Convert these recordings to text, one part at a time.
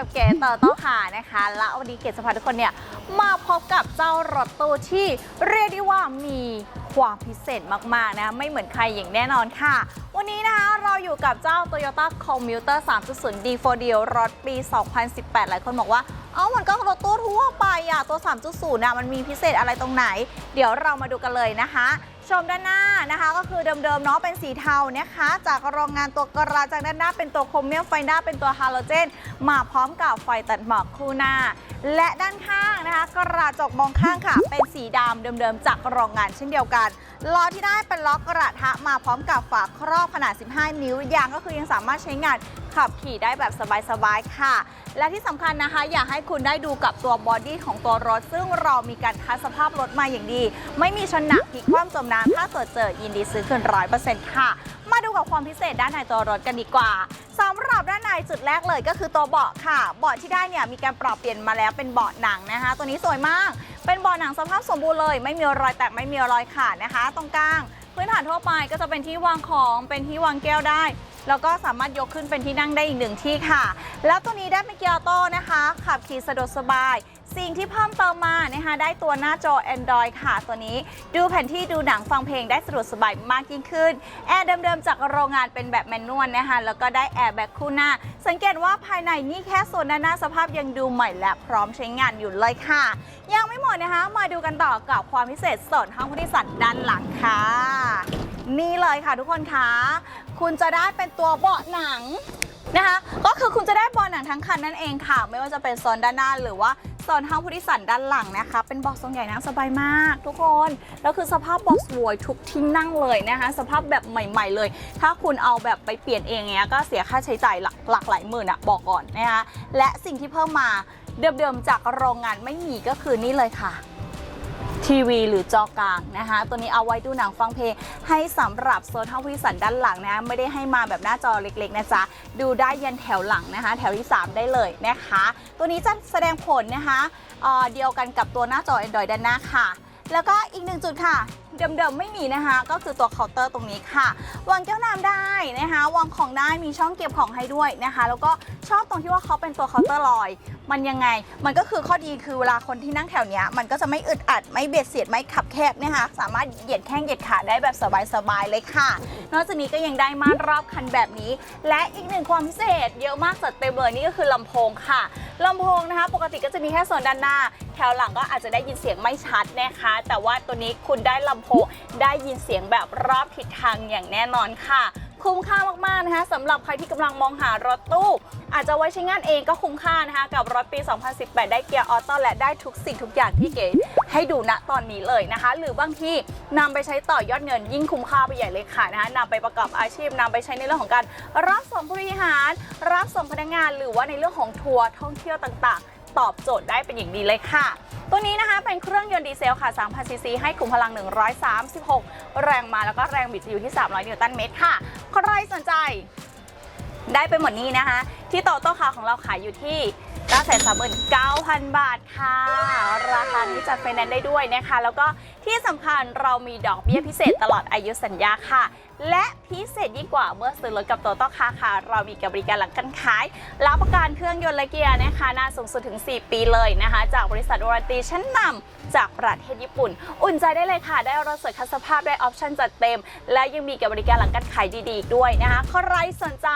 อโต้ค่ะนะคะ และวันนี้เกศจะพาทุกคนเนี่ยมาพบกับเจ้ารถตู้ที่เรียกได้ว่ามีความพิเศษมากๆนะไม่เหมือนใครอย่างแน่นอนค่ะ วันนี้นะคะเราอยู่กับเจ้า Toyota Commuter 3.0 D4D รถปี 2018 หลายคนบอกว่าเอ้ามันก็รถตู้ทั่วไปอะตัว 3.0นะมันมีพิเศษอะไรตรงไหน เดี๋ยวเรามาดูกันเลยนะคะ ชมด้านหน้านะคะ ก็คือเดิมๆเนาะเป็นสีเทานะคะ จากโรงงานตัวกระจากด้านหน้าเป็นตัวโครเมียมไฟหน้าเป็นตัวฮาโลเจน มาพร้อมกับไฟตัดหมอกคู่หน้า และด้านข้างนะคะ กระจกมองข้างค่ะ เป็นสีดำเดิมๆจากโรงงานเช่นเดียวกันล้อที่ได้เป็นล้อกระทะมาพร้อมกับฝาครอบขนาด 15 นิ้ว ยางก็คือยังสามารถใช้งาน ขับขี่ได้แบบสบายๆค่ะ และที่สำคัญนะคะ อยากให้คุณได้ดูกับตัวบอดี้ของตัวรถ ซึ่งเรามีการคัดสภาพรถมาอย่างดี ไม่มีชนหนักพลิกคว่ำจมน้ำถ้าเกิดเจอยินดีซื้อคืนร้อยเปอร์เซ็นต์ค่ะ มาดูกับความพิเศษด้านในตัวรถกันดีกว่าสำหรับด้านในจุดแรกเลยก็คือตัวเบาะค่ะ เบาะที่ได้เนี่ยมีการปรับเปลี่ยนมาแล้วเป็นเบาะหนังนะคะ ตัวนี้สวยมาก เป็นเบาะหนังสภาพสมบูรณ์เลย ไม่มีรอยแตกไม่มีรอยขาดนะคะ ตรงกลาง พื้นฐานทั่วไปก็จะเป็นที่วางของเป็นที่วางแก้วได้ แล้วก็สามารถยกขึ้นเป็นที่นั่งได้อีกหนึ่งที่ค่ะ แล้วตัวนี้ได้เป็นเกียร์ออโต้นะคะ ขับขี่สะดวกสบาย สิ่งที่เพิ่มเติมมานะคะได้ตัวหน้าจอ Android ค่ะ ตัวนี้ดูแผนที่ดูหนังฟังเพลงได้สะดวกสบายมากยิ่งขึ้น แอร์เดิมๆจากโรงงานเป็นแบบแมนนวลนะคะ แล้วก็ได้แอร์แบ็คคู่หน้า สังเกตว่าภายในนี่แค่โซนด้านหน้าสภาพยังดูใหม่และพร้อมใช้งานอยู่เลยค่ะ ยังไม่หมดนะคะ มาดูกันต่อกับความพิเศษส่วนห้องผู้โดยสารด้านหลังค่ะ นี่เลยค่ะทุกคนคะคุณจะได้เป็นตัวเบาะหนังนะคะ ก็คือคุณจะได้เบาะหนังทั้งคันนั่นเองค่ะ ไม่ว่าจะเป็นโซนด้านหน้าหรือว่าโซนห้องผู้โดยสารด้านหลังนะคะ เป็นเบาะทรงใหญ่นั่งสบายมาก ทุกคนแล้วคือสภาพเบาะสวยทุกที่นั่งเลยนะคะ สภาพแบบใหม่ ๆ เลย ถ้าคุณเอาแบบไปเปลี่ยนเองเนี้ยก็เสียค่าใช้จ่ายหลักหลักหลายหมื่นอะบอกก่อนนะคะและสิ่งที่เพิ่มมาเดิมๆจากโรงงานไม่มีก็คือนี่เลยค่ะ ทีวีหรือจอกลางนะคะ ตัวนี้เอาไว้ดูหนังฟังเพลงให้สำหรับโซนห้องผู้สันด้านหลังนะไม่ได้ให้มาแบบหน้าจอเล็กๆนะจ๊ะดูได้ยันแถวหลังนะคะ แถวที่ 3 ได้เลยนะคะ ตัวนี้จะแสดงผลนะคะเเดียวกันกับตัวหน้าจอ Android ด้านหน้าค่ะ แล้วก็อีกหนึ่งจุดค่ะ เดิมๆไม่มีนะคะ ก็คือตัวเคาน์เตอร์ตรงนี้ค่ะ วางแก้วน้ำได้นะคะวางของได้มีช่องเก็บของให้ด้วยนะคะ แล้วก็ชอบตรงที่ว่าเขาเป็นตัวเคาน์เตอร์ลอย มันยังไง มันก็คือข้อดีคือเวลาคนที่นั่งแถวเนี้ยมันก็จะไม่อึดอัดไม่เบียดเสียดไม่ขับแคบนะคะสามารถเหยียดแข้งเหยียดขาได้แบบสบายๆเลยค่ะ นอกจากนี้ก็ยังได้ม่านรอบคันแบบนี้ และอีกหนึ่งความพิเศษ เยอะมากจัดเต็มเลยนี่ก็คือลำโพงค่ะลำโพงนะคะ ปกติก็จะมีแค่ส่วนด้านหน้า แถวหลังก็อาจจะได้ยินเสียงไม่ชัดนะคะ แต่ว่าตัวนี้คุณได้ลำโพงได้ยินเสียงแบบรอบทิศทางอย่างแน่นอนค่ะคุ้มค่ามากๆนะคะสำหรับใครที่กำลังมองหารถตู้ อาจจะไว้ใช้งานเองก็คุ้มค่านะคะ กับรถปี 2018 ได้เกียร์ออโต้และได้ทุกสิ่งทุกอย่างที่เก๋ให้ดูณตอนนี้เลยนะคะ หรือบางที่นำไปใช้ต่อยอดเงินยิ่งคุ้มค่าไปใหญ่เลยค่ะนะคะนำไปประกอบอาชีพนำไปใช้ในเรื่องของการรับส่งผู้บริหาร รับส่งพนักงาน หรือว่าในเรื่องของทัวร์ท่องเที่ยวต่างๆ ตอบโจทย์ได้เป็นอย่างดีเลยค่ะ ตัวนี้นะคะเป็นเครื่องยนต์ดีเซลค่ะ3,000ซีซีให้ขุมพลัง 136 แรงมาแล้วก็แรงบิดจะอยู่ที่ 300 นิวตันเมตรค่ะ ใครสนใจได้ไปหมดนี้นะคะที่โตโต้คาของเราขายอยู่ที่ 939,000 บาทค่ะ ราคานี้จัดไฟแนนซ์ได้ด้วยนะคะ แล้วก็ที่สำคัญเรามีดอกเบี้ยพิเศษตลอดอายุสัญญาค่ะ และพิเศษยิ่งกว่าเมื่อซื้อรถกับโตโต้คาค่ะ เรามีบริการหลังการขายรับประกันเครื่องยนต์และเกียร์นะคะนานสูงสุดถึง 4 ปีเลยนะคะ จากบริษัทวารันตีชั้นนำจากประเทศญี่ปุ่น อุ่นใจได้เลยค่ะ ได้รถสวยคัดสภาพได้ออปชั่นจัดเต็ม และยังมีบริการหลังการขายดีๆอีกด้วยนะคะใครสนใจ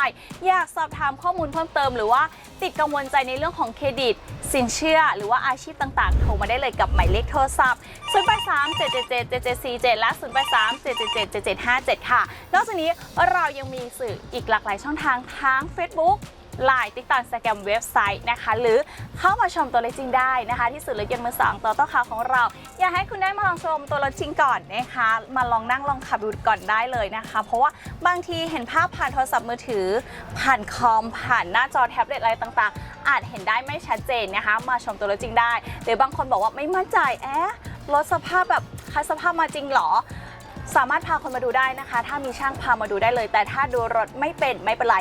อยากสอบถามข้อมูลเพิ่มเติม หรือว่าติดกังวลใจในเรื่องของเครดิต สินเชื่อ หรือว่าอาชีพต่างๆ โทรมาได้เลยกับหมายเลขโทรศัพท์ 0 8 3 7 7 7 7 7 4 7 และ 0 8 3 7 7 7 7 7 5 7 ค่ะ นอกจากนี้เรายังมีสื่ออีกหลากหลายช่องทางทั้ง Facebook ไลน์ติ๊กต็อกสแกมเว็บไซต์นะคะ หรือเข้ามาชมตัวรถจริงได้นะคะ ที่สื่อรถยนต์มือสองตัวต้อคาวของเรา อยากให้คุณได้มาลองชมตัวรถจริงก่อนนะคะ มาลองนั่งลองขับดูก่อนได้เลยนะคะ เพราะว่าบางทีเห็นภาพผ่านโทรศัพท์มือถือ ผ่านคอมผ่านหน้าจอแท็บเล็ตอะไรต่างๆ อาจเห็นได้ไม่ชัดเจนนะคะ มาชมตัวรถจริงได้หรือบางคนบอกว่าไม่มั่นใจแอะรถสภาพแบบคัดสภาพมาจริงหรอ สามารถพาคนมาดูได้นะคะ ถ้ามีช่างพามาดูได้เลย แต่ถ้าดูรถไม่เป็นไม่เป็นไร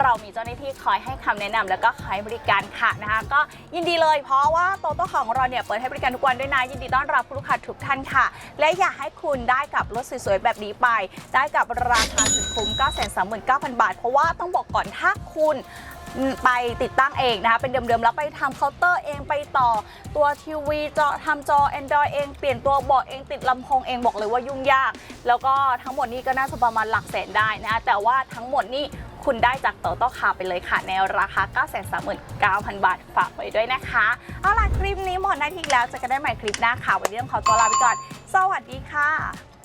เรามีเจ้าหน้าที่คอยให้คำแนะนำแล้วก็คอยบริการค่ะนะคะ ก็ยินดีเลย เพราะว่าโตโต้ของเราเนี่ยเปิดให้บริการทุกวันด้วยนะยินดีต้อนรับลูกค้าทุกท่านค่ะ และอยากให้คุณได้กับรถสวยๆแบบนี้ไป ได้กับราคาสุดคุ้ม 9 3 9 0 0 0 บาท เพราะว่าต้องบอกก่อนถ้าคุณ ไปติดตั้งเองนะคะเป็นเดิมๆแล้วไปทำเคาน์เตอร์เองไปต่อตัวทีวีจอทำจอ Android เองเปลี่ยนตัวเบาะเองติดลำโพงเองบอกเลยว่ายุ่งยาก แล้วก็ทั้งหมดนี้ก็น่าจะประมาณหลักแสนได้นะคะแต่ว่าทั้งหมดนี่คุณได้จากโตโต้คาไปเลยค่ะ ในราคา 939,000 บาท ฝากไว้ด้วยนะคะ เอาล่ะ คลิปนี้หมดหน้าที่แล้วเจะกันได้ใหม่คลิปหน้าค่ะ วันนี้ต้องขอตัวลาไปก่อน สวัสดีค่ะ